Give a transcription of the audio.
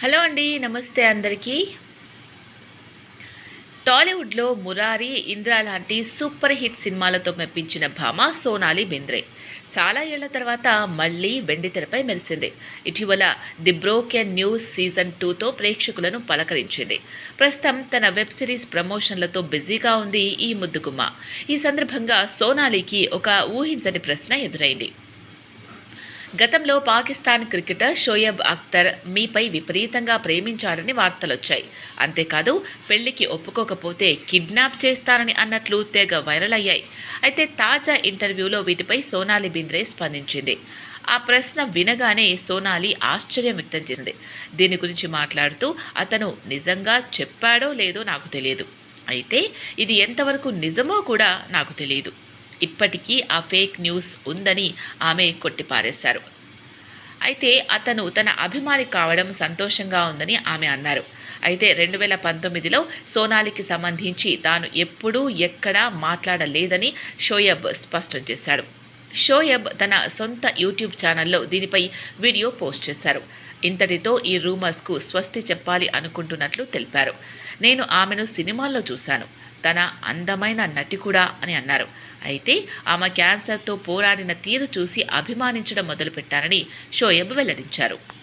Hello అండి నమస్తే అందరికీ. టాలీవుడ్లో మురారి ఇంద్ర లాంటి సూపర్ హిట్ సినిమాలతో మెప్పించిన భామ సోనాలి బెంద్రే. చాలా ఏళ్ళ తర్వాత మళ్ళీ వెండి తెరపై మెరిసింది. ఇటీవల ది బ్రోకెన్ న్యూస్ సీజన్ టూతో ప్రేక్షకులను పలకరించింది. ప్రస్తుతం తన వెబ్ సిరీస్ ప్రమోషన్లతో బిజీగా ఉంది ఈ ముద్దుగుమ్మ. ఈ సందర్భంగా సోనాలికి ఒక ఊహించని ప్రశ్న ఎదురైంది. గతంలో పాకిస్తాన్ క్రికెటర్ షోయబ్ అఖ్తర్ మీపై విపరీతంగా ప్రేమించాడని వార్తలొచ్చాయి. అంతేకాదు పెళ్ళికి ఒప్పుకోకపోతే కిడ్నాప్ చేస్తానని అన్నట్లు తెగ వైరల్ అయ్యాయి. అయితే తాజా ఇంటర్వ్యూలో వీటిపై సోనాలి బింద్రే స్పందించింది. ఆ ప్రశ్న వినగానే సోనాలి ఆశ్చర్యం వ్యక్తం చేసింది. దీని గురించి మాట్లాడుతూ అతను నిజంగా చెప్పాడో లేదో నాకు తెలియదు. అయితే ఇది ఎంతవరకు నిజమో కూడా నాకు తెలియదు. ఇప్పటికీ ఆ ఫేక్ న్యూస్ ఉందని ఆమె కొట్టిపారేశారు. అయితే అతను తన అభిమాని కావడం సంతోషంగా ఉందని ఆమె అన్నారు. అయితే రెండు వేల పంతొమ్మిదిలో సోనాలికి సంబంధించి తాను ఎప్పుడూ ఎక్కడా మాట్లాడలేదని షోయబ్ స్పష్టం చేశాడు. షోయబ్ తన సొంత యూట్యూబ్ ఛానల్లో దీనిపై వీడియో పోస్ట్ చేశారు. ఇంతటితో ఈ రూమర్స్కు స్వస్తి చెప్పాలి అనుకుంటున్నట్లు తెలిపారు. నేను ఆమెను సినిమాల్లో చూశాను. తన అందమైన నటి కూడా అని అన్నారు. అయితే ఆమె క్యాన్సర్తో పోరాడిన తీరు చూసి అభిమానించడం మొదలుపెట్టారని షోయబ్ వెల్లడించారు.